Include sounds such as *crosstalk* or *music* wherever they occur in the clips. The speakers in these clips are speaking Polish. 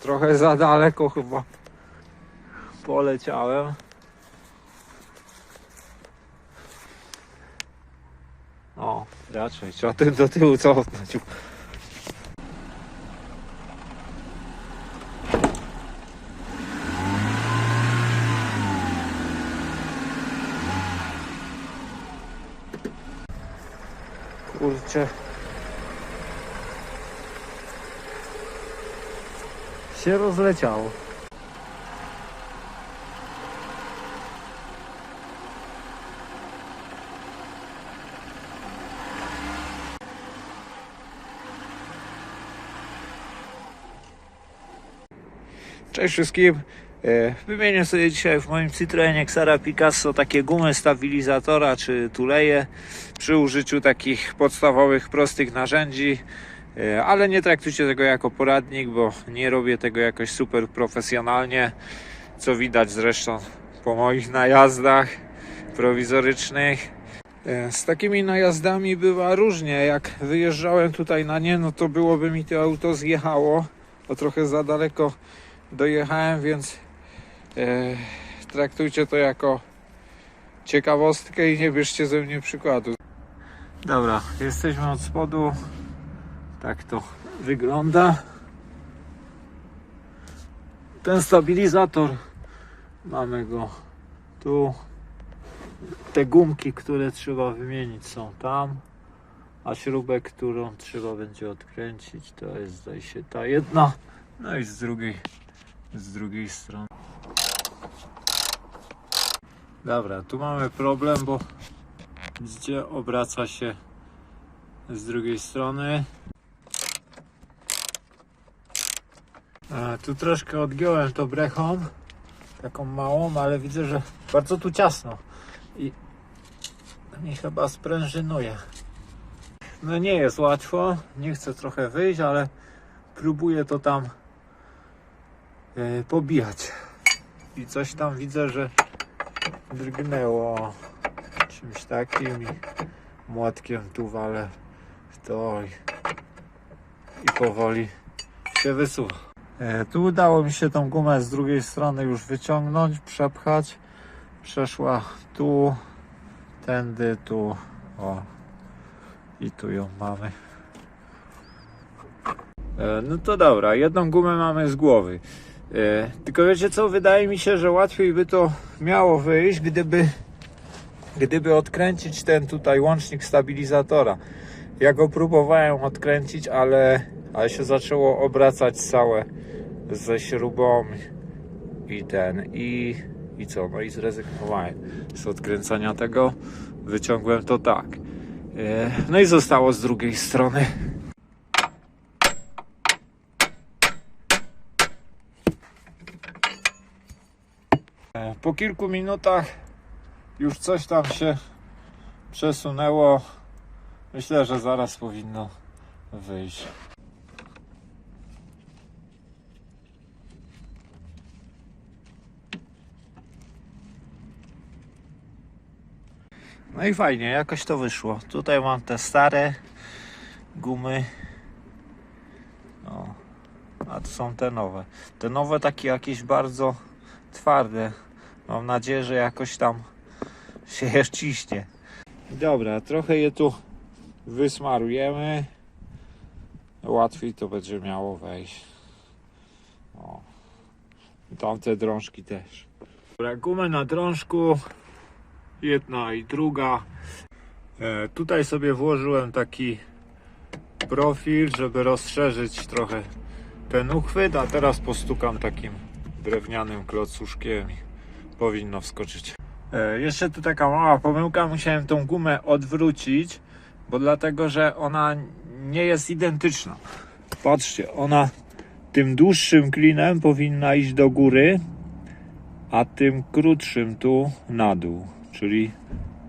trochę za daleko chyba poleciałem. O, raczej trzeba tym do tyłu cofnąć. Kurczę. Się rozleciało. Cześć wszystkim. E, Wymienię sobie dzisiaj w moim Citroenie Xara Picasso takie gumy stabilizatora czy tuleje przy użyciu takich podstawowych, prostych narzędzi. E, Ale nie traktujcie tego jako poradnik, bo nie robię tego jakoś super profesjonalnie, co widać zresztą po moich najazdach prowizorycznych. E, Z takimi najazdami bywa różnie. Jak wyjeżdżałem tutaj na nie, no to byłoby mi to auto zjechało, bo trochę za daleko dojechałem, więc e, traktujcie to jako ciekawostkę i nie bierzcie ze mnie przykładu. Dobra, jesteśmy od spodu. Tak to wygląda. Ten stabilizator mamy go tu. Te gumki, które trzeba wymienić są tam. A śrubę, którą trzeba będzie odkręcić, to jest zdaje się ta jedna. No i z drugiej, z drugiej strony. Dobra, tu mamy problem, bo widzicie, obraca się z drugiej strony. A, tu troszkę odgiąłem to brechą, taką małą, ale widzę, że bardzo tu ciasno i mi chyba sprężynuje. No nie jest łatwo, nie chcę trochę wyjść, ale próbuję to tam e, pobijać. I coś tam widzę, że drgnęło czymś takim i młotkiem tu walę w to i, i powoli się wysuwa. E, tu udało mi się tą gumę z drugiej strony już wyciągnąć, przepchać. Przeszła tu, tędy, tu, o. I tu ją mamy. E, No to dobra, jedną gumę mamy z głowy. E, Tylko wiecie co, wydaje mi się, że łatwiej by to miało wyjść, gdyby, gdyby odkręcić ten tutaj łącznik stabilizatora. Ja go próbowałem odkręcić, ale, ale się zaczęło obracać całe ze śrubą i ten, i, i co, no i zrezygnowałem z odkręcania tego. Wyciągłem to tak. E, No i zostało z drugiej strony. E, Po kilku minutach już coś tam się przesunęło. Myślę, że zaraz powinno wyjść. No i fajnie, jakoś to wyszło. Tutaj mam te stare gumy. O, a to są te nowe. Te nowe takie jakieś bardzo twarde. Mam nadzieję, że jakoś tam się *laughs* je ciśnie. Dobra, trochę je tu wysmarujemy. Łatwiej to będzie miało wejść. O. Tamte drążki też. Dobra, gumę na drążku. Jedna i druga. E, tutaj sobie włożyłem taki profil, żeby rozszerzyć trochę ten uchwyt, a teraz postukam takim drewnianym klocuszkiem i powinno wskoczyć. E, jeszcze tu taka mała pomyłka, musiałem tą gumę odwrócić, bo dlatego, że ona nie jest identyczna. Patrzcie, ona tym dłuższym klinem powinna iść do góry, a tym krótszym tu na dół, czyli,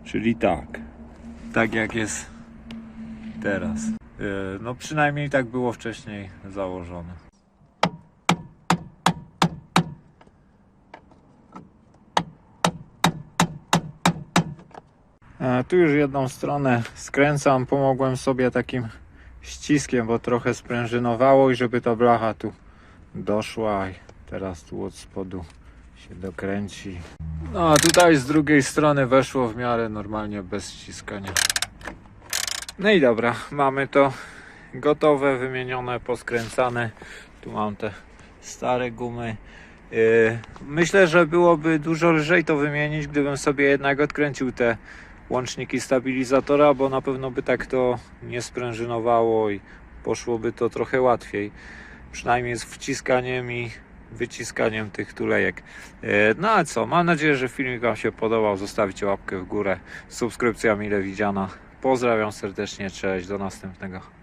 czyli tak. Tak jak jest teraz. E, No przynajmniej tak było wcześniej założone. Tu już jedną stronę skręcam, pomogłem sobie takim ściskiem, bo trochę sprężynowało i żeby ta blacha tu doszła i teraz tu od spodu się dokręci. No a tutaj z drugiej strony weszło w miarę normalnie bez ściskania. No i dobra, mamy to gotowe, wymienione, poskręcane. Tu mam te stare gumy. Yy, Myślę, że byłoby dużo lżej to wymienić, gdybym sobie jednak odkręcił te łączniki stabilizatora, bo na pewno by tak to nie sprężynowało i poszłoby to trochę łatwiej. Przynajmniej z wciskaniem i wyciskaniem tych tulejek. Yy, No a co, mam nadzieję, że filmik Wam się podobał. Zostawcie łapkę w górę. Subskrypcja mile widziana. Pozdrawiam serdecznie, cześć, do następnego.